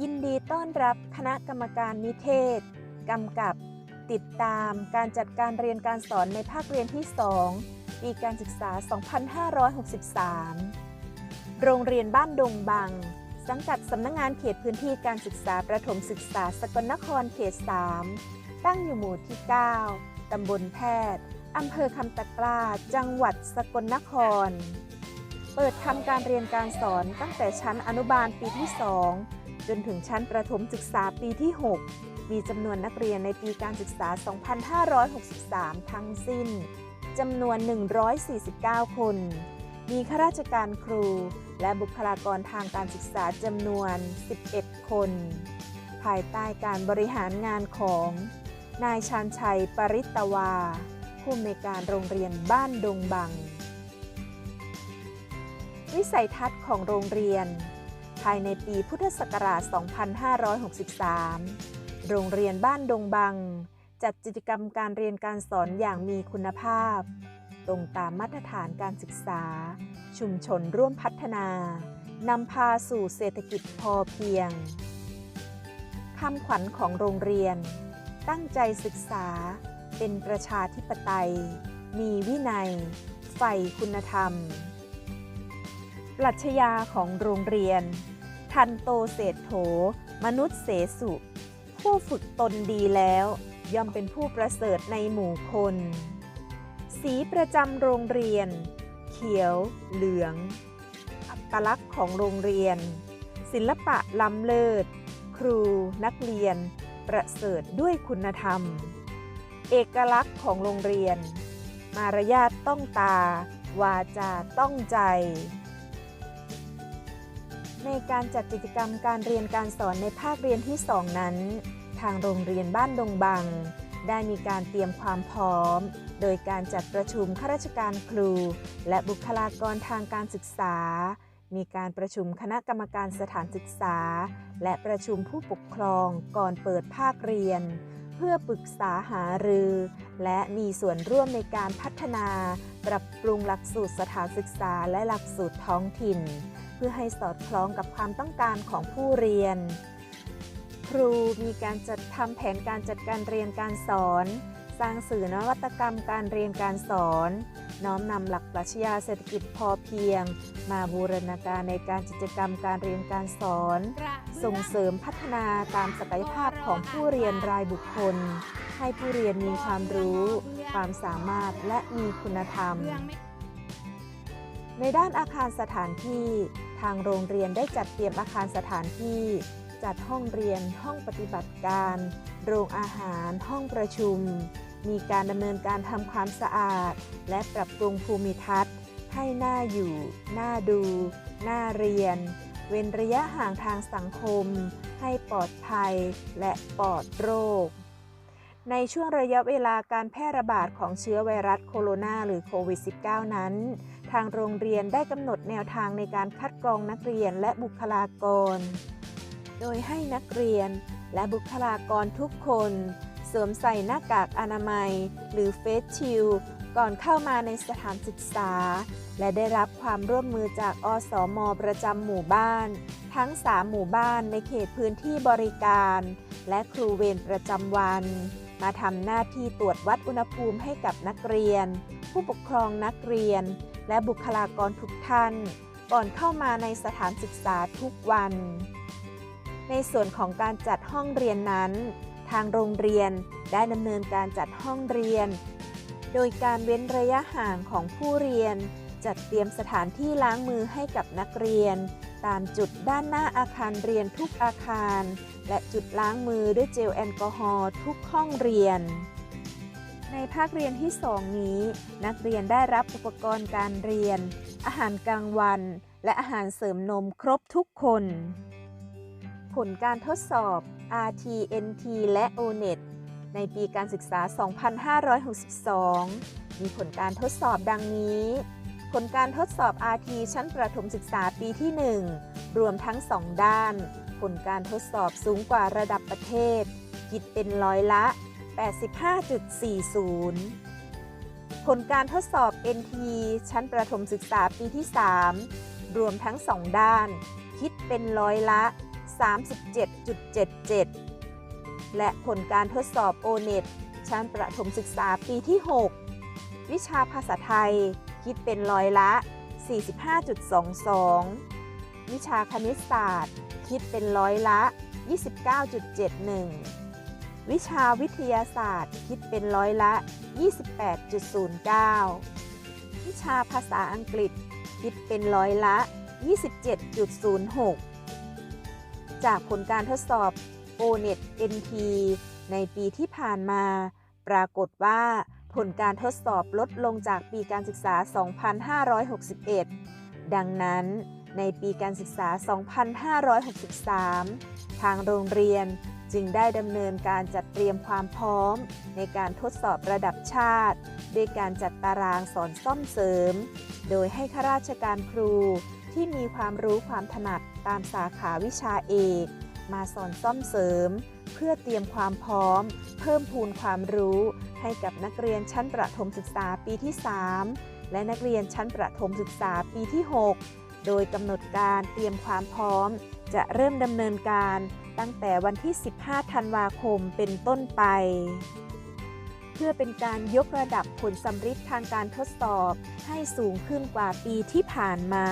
ยินดีต้อนรับคณะกรรมการนิเทศ กำกับ ติดตามการจัดการเรียนการสอนในภาคเรียนที่ 2 ปีการศึกษา 2563 โรงเรียนบ้านดงบัง สังกัดสำนักงงานเขตพื้นที่การศึกษาประถมศึกษาสกลนครเขต 3 ตั้งอยู่หมู่ที่ 9 ตำบลแพทย์ อำเภอคำตะกร้า จังหวัดสกลนคร เปิดทำการเรียนการสอนตั้งแต่ชั้นอนุบาลปีที่ 2 จนถึงชั้นประถมศึกษาปีที่ 6 มีจำนวนนักเรียนในปีการศึกษา 2563 ทั้งสิ้นจำนวน 149 คน มีข้าราชการครู และบุคลากรทางการศึกษาจำนวน 11 คน ภายใต้การบริหารงานของ นายชาญชัยปริตตวา ผู้อำนวยการโรงเรียนบ้านดงบัง วิสัยทัศน์ของโรงเรียน ภายในปีพุทธศักราช 2563 โรงเรียนบ้านดงบัง จัดกิจกรรมการเรียนการสอนอย่างมีคุณภาพ ตรงตามมาตรฐานการศึกษา ชุมชนร่วมพัฒนานำพาสู่เศรษฐกิจพอเพียงคำขวัญของโรงเรียน ตั้งใจศึกษา เป็นประชาธิปไตย มีวินัย ใฝ่คุณธรรม ปรัชญาของโรงเรียน ทันโตเศรษโถ มนุษย์เสสุ ผู้ฝึกตนดีแล้ว ย่อมเป็นผู้ประเสริฐในหมู่คน สีประจำโรงเรียน เขียว เหลือง อัตลักษณ์ของโรงเรียน ศิลปะล้ำเลิศ ครูนักเรียน ประเสริฐด้วยคุณธรรม เอกลักษณ์ของโรงเรียน มารยาทต้องตา วาจาต้องใจ ในการจัดกิจกรรมการเรียนการสอนในภาคเรียนที่ 2 นั้น ทางโรงเรียนบ้านดงบัง ได้มีการเตรียมความพร้อม โดยการจัดประชุมข้าราชการครู และบุคลากรทางการศึกษา มีการประชุมคณะกรรมการสถานศึกษา และประชุมผู้ปกครองก่อนเปิดภาคเรียน เพื่อปรึกษาหารือ และมีส่วนร่วมในการพัฒนา ปรับปรุงหลักสูตรสถานศึกษาและหลักสูตรท้องถิ่น เพื่อให้สอดคล้องกับความต้องการของผู้เรียน ครูมีการจัดทำแผนการจัดการเรียนการสอน สร้างสื่อนวัตกรรมการเรียนการสอน น้อมนำหลักปรัชญาเศรษฐกิจพอเพียง มาบูรณาการในการกิจกรรมการเรียนการสอน ส่งเสริมพัฒนาตามศักยภาพของผู้เรียนรายบุคคล ให้ผู้เรียนมีความรู้ ความสามารถและมีคุณธรรม ในด้านอาคารสถานที่ ทางโรงเรียนได้จัดเตรียมอาคารสถานที่ จัดห้องเรียน ห้องปฏิบัติการ โรงอาหาร ห้องประชุม มีการดำเนินการทำความสะอาด และปรับปรุงภูมิทัศน์ ให้น่าอยู่น่าดูน่าเรียน เว้นระยะห่างทางสังคม ให้ปลอดภัยและปลอดโรค ในช่วงระยะเวลาการแพร่ระบาดของเชื้อไวรัสโคโรนาหรือโควิด -19 นั้น ทางโรงเรียนได้กำหนดแนวทางในการคัดกรองนักเรียนและบุคลากร โดยให้นักเรียนและบุคลากรทุกคน สวมใส่หน้ากากอนามัย หรือเฟสชิลก่อนเข้ามาในสถานศึกษา และได้รับความร่วมมือจากอสมประจำหมู่บ้าน ทั้ง 3 หมู่บ้านในเขตพื้นที่บริการ และครูเวรประจำวัน มาทำหน้าที่ตรวจวัดอุณหภูมิให้กับนักเรียน ผู้ปกครองนักเรียน และบุคลากรทุกท่าน ก่อนเข้ามาในสถานศึกษาทุกวัน ในส่วนของการจัดห้องเรียนนั้น ทางโรงเรียนได้ดำเนินการจัดห้องเรียน โดยการเว้นระยะห่างของผู้เรียน จัดเตรียมสถานที่ล้างมือให้กับนักเรียน ตามจุดด้านหน้าอาคารเรียนทุกอาคาร และจุดล้างมือด้วยเจลแอลกอฮอล์ทุกห้องเรียน ในภาคเรียนที่ 2 นี้ นักเรียนได้รับอุปกรณ์การเรียน อาหารกลางวัน และอาหารเสริมนมครบทุกคน ผลการทดสอบ RTNT และ ONET ในปีการศึกษา 2562 มีผลการทดสอบดังนี้ ผลการทดสอบ RT ชั้นประถมศึกษาปีที่ 1 รวมทั้ง 2 ด้าน ผลการทดสอบสูงกว่าระดับประเทศ คิดเป็นร้อยละ 85.40 ผลการทดสอบ NT ชั้นประถมศึกษาปีที่ 3 รวมทั้ง 2 ด้าน คิดเป็นร้อยละ 37.77 และผลการทดสอบ o n e t ชั้นประถมศึกษาปีที่ 6 วิชาภาษาไทย คิดเป็นร้อยละ 45.22 วิชาคณิตศาสตร์ คิดเป็นร้อยละ 29.71 วิชาวิทยาศาสตร์ คิดเป็นร้อยละ 28.09 วิชาภาษาอังกฤษ คิดเป็นร้อยละ 27.06 จากผลการทดสอบ O-NET NT ในปีที่ผ่านมา ปรากฏว่าผลการทดสอบลดลงจากปีการศึกษา 2561 ดังนั้นในปีการศึกษา 2563 ทางโรงเรียนจึงได้ดำเนินการจัดเตรียมความพร้อม ในการทดสอบระดับชาติด้วยการจัดตารางสอนซ่อมเสริม โดยให้ข้าราชการครูที่มีความรู้ความถนัดตามสาขาวิชาเอก มาสอนซ่อมเสริม เพื่อเตรียมความพร้อม เพิ่มพูนความรู้ ให้กับนักเรียนชั้นประถมศึกษาปีที่ 3 และนักเรียนชั้นประถมศึกษาปีที่ 6 โดยกำหนดการเตรียมความพร้อม จะเริ่มดำเนินการตั้งแต่วันที่ 15 ธันวาคมเป็นต้นไป เพื่อเป็นการยกระดับผลสำฤทธิ์ทางการทดสอบให้สูงขึ้นกว่าปีที่ผ่านมา